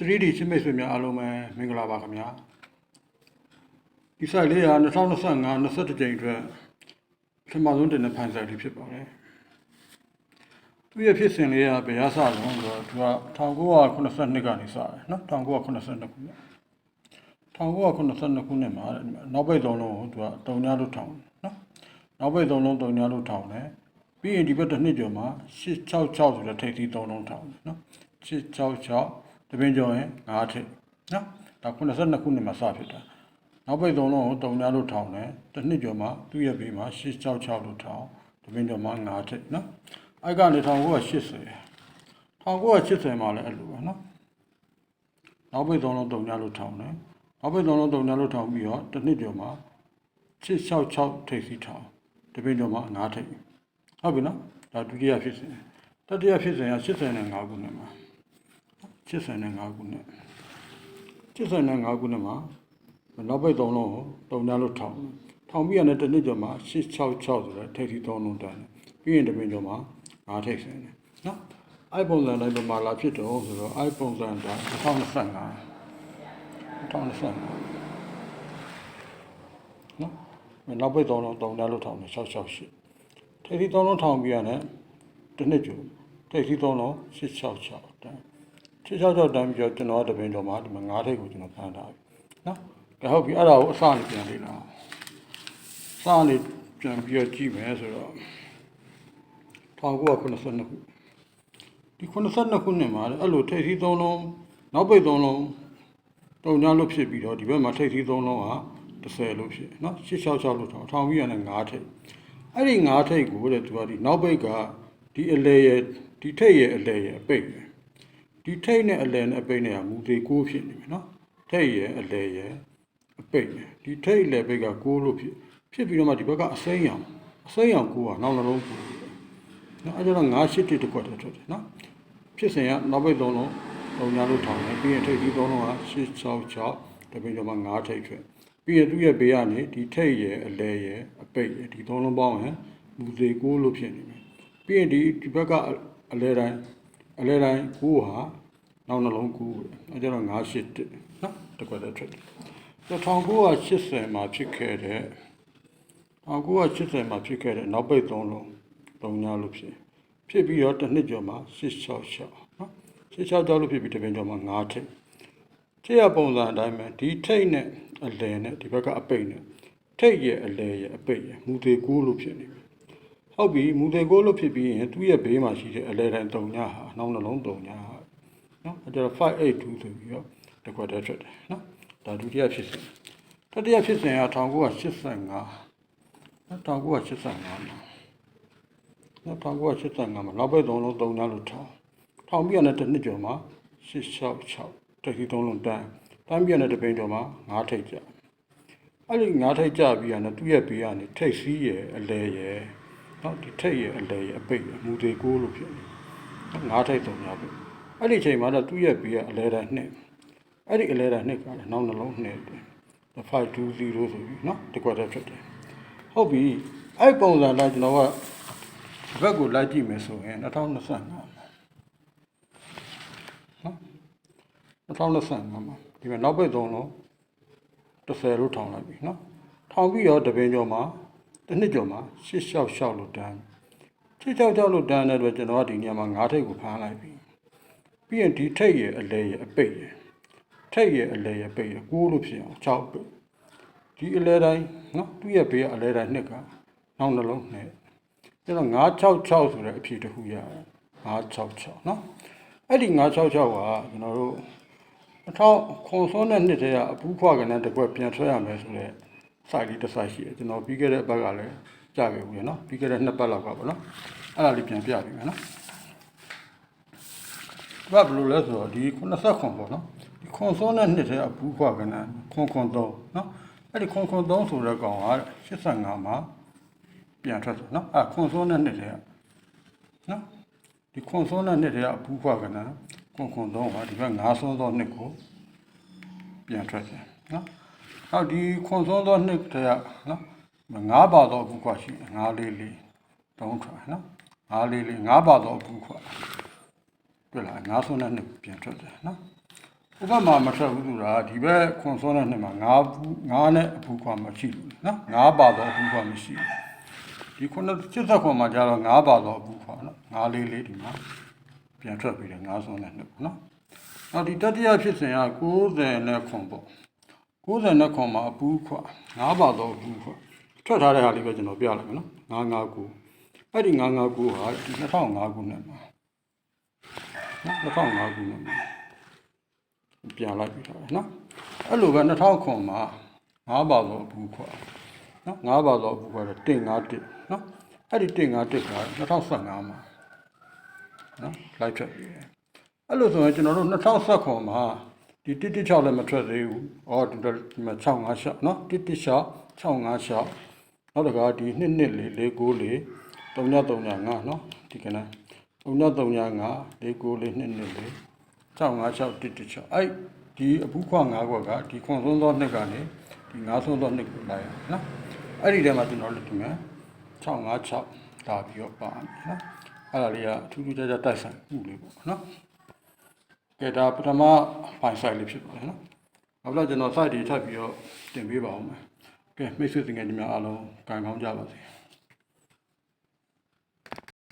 3D ချင်းမိတ်ဆွေများအားလုံးပဲမင်္ဂလာပါခင်ဗျာဒီ site လေးက2025 21ကြိမ်အတွက်ပထမဆုံးတင်တဲ့ဖိုင် site လေးဖြစ်ပါတယ်သူရဲ့ဖြစ်စဉ်လေးကဘယ်ရစလုံးဆိုတော့သူက1982ကနေစတယ်နော်1982ခုနှစ်1982ခုနှစ်မှာတဲ့ဒီမှာနောက်ပိတ်သုံးလုံးကိုသူကတုံညာလို့ထောင်တယ်နော်နောက်ပိတ်သုံးလုံးတုံညာလို့ထောင်တယ်ပြီးရင်ဒီဘက်တစ်နှစ်ကျော်မှာ666ဆိုတဲ့ထိပ်သီးသုံးလုံးထောင်တယ်နော်666 တပင်းကျော်ရင်9ထိပ်နော်ဒါ82ခုနှစ်မှာစဖြစ်တာနောက်ပိတ်သုံးလုံးကိုတုံညာလို့ထောင်တယ်တစ်နှစ်ကျော်မှာသူ့ရဲ့ဘေးမှာ666လို့ထောင်တပင်းကျော်မှာ9ထိပ်နော်အဲ့ကနေ1980 1980မှာလည်းအဲ့လိုပဲနော်နောက်ပိတ်သုံးလုံးတုံညာလို့ထောင်တယ်နောက်ပိတ်သုံးလုံးတုံညာလို့ထောင်ပြီးတော့တစ်နှစ်ကျော်မှာ666ထိပ်စီထောင်တပိတ်ကျော်မှာ9ထိပ်ဟုတ်ပြီနော်ဒါဒုတိယဖြစ်စဉ်တတိယဖြစ်စဉ်က85ခုနှစ်မှာ 85ခုနှစ်85ခုနှစ်မှာနောက်ပိတ်သုံးလုံးကိုတုံညာလို့ထောင်ထောင်ပြီးရတဲ့တစ်နှစ်ကျော်မှာ666ဆိုတဲ့ထိပ်စီသုံးလုံးတန်းတယ်ပြီးရင်တပိတ်ကျော်မှာ9ထိပ်ဆင်းတယ်နော်အဲ့ပုံစံတိုင်းပမာလာဖြစ်တော့ဆိုတော့အဲ့ပုံစံတိုင်း2025 2025နော်နောက်ပိတ်သုံးလုံးတုံညာလို့ထောင်တယ်668ထိပ်စီသုံးလုံးထောင်ပြီးရတယ်တစ်နှစ်ကျော်ထိပ်စီသုံးလုံး666တန်း 666တန်းပြီးတော့ကျွန်တော်ကတပင်းကျော်မှာဒီမှာ9ထိပ်ကိုကျွန်တော်ဖမ်းထားပြီနော်ဒါဟုတ်ပြီအဲ့ဒါကိုအစနေပြန်လေ့လာစနေပြန်ပြီးတော့ကြည့်မယ်ဆိုတော့1982ခုဒီ82ခုနှစ်မှာလည်းအဲ့လိုထိပ်စီသုံးလုံးနောက်ပိတ်သုံးလုံးတုံညာလို့ဖြစ်ပြီးတော့ဒီဘက်မှာထိပ်စီသုံးလုံးက30လို့ဖြစ်နော်666လို့ထောင်ထောင်ပြီးရတယ်9ထိပ်အဲ့ဒီ9ထိပ်ကိုတဲ့သူကဒီနောက်ပိတ်ကဒီအလဲရဲ့ဒီထိပ်ရဲ့အလဲရဲ့အပိတ်ပဲ ဒီထိပ်နဲ့အလဲနဲ့အပိတ်နဲ့ကမူသေး6ဖြစ်နေပြီနော်ထိပ်ရဲ့အလဲရဲ့အပိတ်ပဲဒီထိပ်အလဲပိတ်က6လို့ဖြစ်ဖြစ်ပြီးတော့မှဒီဘက်ကအစိမ်းရောင်အစိမ်းရောင်6ကနောက်နှလုံး9နော်အဲ့ဒါတော့9 8တိတစ်ခွက်တည်းထွက်တယ်နော်ဖြစ်စဉ်ကနောက်ပိတ်သုံးလုံးပုံညာလို့ထောင်တယ်ပြီးရင်ထိပ်ပြီးသုံးလုံးက666တပိတ်ကျော်မှာ9ထိပ်ထွက်ပြီးရင်သူ့ရဲ့ဘေးကနေဒီထိပ်ရဲ့အလဲရဲ့အပိတ်ရဲ့ဒီသုံးလုံးပေါင်းရင်မူသေး6လို့ဖြစ်နေတယ်ပြီးရင်ဒီဒီဘက်ကအလဲတိုင်း အလဲတိုင်း6ဟာနောက်နှလုံး9အဲကျတော့981နော်တကွက်တည်းထွက်တယ်1980မှာဖြစ်ခဲ့တဲ့1980မှာဖြစ်ခဲ့တဲ့နောက်ပိတ်သုံးလုံးပုံညာလို့ဖြစ်ဖြစ်ပြီးတော့တစ်နှစ်ကျော်မှာ666နော်666လို့ဖြစ်ပြီးတစ်ပင်ကျော်မှာ9ထိပ်ထိပ်ရပုံစံအတိုင်းပဲဒီထိပ်နဲ့အလဲနဲ့ဒီဘက်ကအပိတ်နဲ့ထိပ်ရဲ့အလဲရဲ့အပိတ်ရဲ့မူသေး6လို့ဖြစ်နေပြီ ဟုတ်ပြီမူသေး6လို့ဖြစ်ပြီးရင်သူ့ရဲ့ဘေးမှာရှိတဲ့အလဲတိုင်း3ညဟာနောက်နှလုံး3ညဟာနော်အဲဒါ582ဆိုပြီးတော့တစ်ခွက်တည်းထွက်တယ်နော်ဒါဒုတိယဖြစ်စဉ်တတိယဖြစ်စဉ်က1985နော်1985မှာ1985မှာနောက်ပိတ်သုံးလုံးသုံးညလို့ထောင်ထောင်ပြရတဲ့တစ်နှစ်ကျော်မှာ666တတိသုံးလုံးတန်းတန်းပြရတဲ့တစ်ပင်ကျော်မှာ9ထိပ်ကြအဲ့ဒီ9ထိပ်ကြပြီးရတယ်သူ့ရဲ့ဘေးကနေထိပ်စီးရဲ့အလဲရဲ့ နော်ဒီထိပ်ရဲ့အလဲရဲ့အပိတ်ရဲ့မူသေးကိုလို့ဖြစ်နေ9ထိပ်သုံးညပဲအဲ့ဒီအချိန်မှာတော့သူ့ရဲ့ဘေးကအလဲတိုင်းနှစ်အဲ့ဒီအလဲတိုင်းနှစ်ကလည်းနောက်နှလုံးနှစ်တယ်520ဆိုပြီးနော်တကွက်တည်းဖြစ်တယ်ဟုတ်ပြီအဲ့ပုံစံတိုင်းကျွန်တော်ကဒီဘက်ကိုလိုက်ကြည့်မယ်ဆိုရင်2025မှာနော်2025မှာဒီမှာနောက်ပိတ်သုံးလုံး30လို့ထောင်လိုက်ပြီနော်ထောင်ပြီးတော့တပင်ကျော်မှာ တစ်နှစ်ကျော်မှာရှစ်လျှောက်လျှောက်လို့တန်းရှစ်လျှောက်လျှောက်လို့တန်းတဲ့အတွက်ကျွန်တော်ကဒီညမှာငါးထိပ်ကိုဖမ်းလိုက်ပြီပြီးရင်ဒီထိပ်ရဲ့အလဲရဲ့အပိတ်ရဲ့ထိပ်ရဲ့အလဲရဲ့ပိတ်ရဲ့ကိုးလို့ဖြစ်အောင်6ပိတ်ဒီအလဲတိုင်းနော်သူ့ရဲ့ဘေးကအလဲတိုင်းနှစ်ကနောက်နှလုံးနဲ့ကျွန်တော်966ဆိုတဲ့အဖြေတစ်ခုရတယ်966နော်အဲ့ဒီ966ကကျွန်တော်တို့2000ခွန်စောနဲ့နှစ်တည်းကအပူးခွာကနဲ့တကွက်ပြန်ဆွဲရမယ်ဆိုတော့ စာလေးတစ်စာရှိတယ်ကျွန်တော်ပြီးခဲ့တဲ့အပတ်ကလည်းကြခဲ့ဘူးရနော်ပြီးခဲ့တဲ့နှစ်ပတ်လောက်ကပေါ့နော်အဲ့ဒါလေးပြန်ပြပြီးမယ်နော်ဘာဘလို့လဲဆိုတော့ဒီ89ပေါ့နော်ဒီခွန်စောနဲ့နှစ်ထဲအဘူးခွာကနခွန်ခွန်တော့နော်အဲ့ဒီခွန်ခွန်တော့ဆိုတဲ့ကောင်က85မှာပြန်ထွက်တယ်နော်အဲ့ခွန်စောနဲ့နှစ်ထဲကနော်ဒီခွန်စောနဲ့နှစ်ထဲကအဘူးခွာကနခွန်ခွန်တော့ဟာဒီဘက်9စောသောနှစ်ကိုပြန်ထွက်တယ်နော် နောက်ဒီခွန်စောသောနှစ်တွေကနော်ငါးပါသောအပူခွာရှိတယ်ငါးလေးလေးတုံးထွက်နော်ငါးလေးလေးငါးပါသောအပူခွာတွေ့လားငါးစောနဲ့နှစ်ပြန်ထွက်တယ်နော်ဥပမာမထွက်ဘူးဆိုတာဒီဘက်ခွန်စောတဲ့နှစ်မှာငါးဘူးငါးနဲ့အပူခွာမရှိဘူးနော်ငါးပါတော့အပူခွာမရှိဘူးဒီခုနစစ်သက်ခွန်မှာကျတော့ငါးပါတော့အပူခွာနော်ငါးလေးလေးဒီမှာပြန်ထွက်ပြီးတယ်ငါးဆုံးတဲ့နှစ်ပေါ့နော်နောက်ဒီတတိယဖြစ်စဉ်က90နဲ့ခွန်ပေါ့ 90နဲ့ခွန်မှာအပူခွာငါးပါတော့အပူခွာထွက်ထားတဲ့ဟာလေးပဲကျွန်တော်ပြလိုက်မယ်နော်959အဲ့ဒီ959ဟာဒီ2005ခုနှစ်မှာနော်2005ခုနှစ်မှာပြန်လိုက်ပြီးတော့နော်အဲ့လိုပဲ2000ခွန်မှာ9ပါတော့ဘူးခွာနော်9ပါတော့ဘူးခွာတော့တင်9တစ်နော်အဲ့ဒီတင်9တစ်က2015မှာနော်လိုက်ချက်ပြီးတယ်အဲ့လိုဆိုရင်ကျွန်တော်တို့ 2010ခွန်မှာဒီ116လည်းမထွက်သေးဘူးအော်ဒီဒီမှာ656နော်116 656နောက်တကဒီ2နှစ်လေး694 3935နော်ဒီကနေ့3935 694 2နှစ်လေး656အဲ့ဒီအပူခွ၅ခွက်ကဒီခွန်ဆုံးသောနှစ်ကနေဒီ၅ဆုံးသောနှစ်ကိုလိုက်ရအောင်နော်အဲ့ဒီထဲမှာကျွန်တော်တို့ဒီမှာ656လာပြီးတော့ပါမယ်နော်အဲ့ဒါလေးကအထူးထူးခြားခြားတိုက်ဆိုင်မှုလေးပေါ့နော် ကဲဒါပထမဖိုင်ဆိုင်လေးဖြစ်ပါတယ်နော်နောက်တော့ကျွန်တော် site တွေထပ်ပြီးတော့တင်ပေးပါအောင်မယ်ကဲမိတ်ဆွေသင်ငယ်ကြီးများအားလုံးကံကောင်းကြပါစေ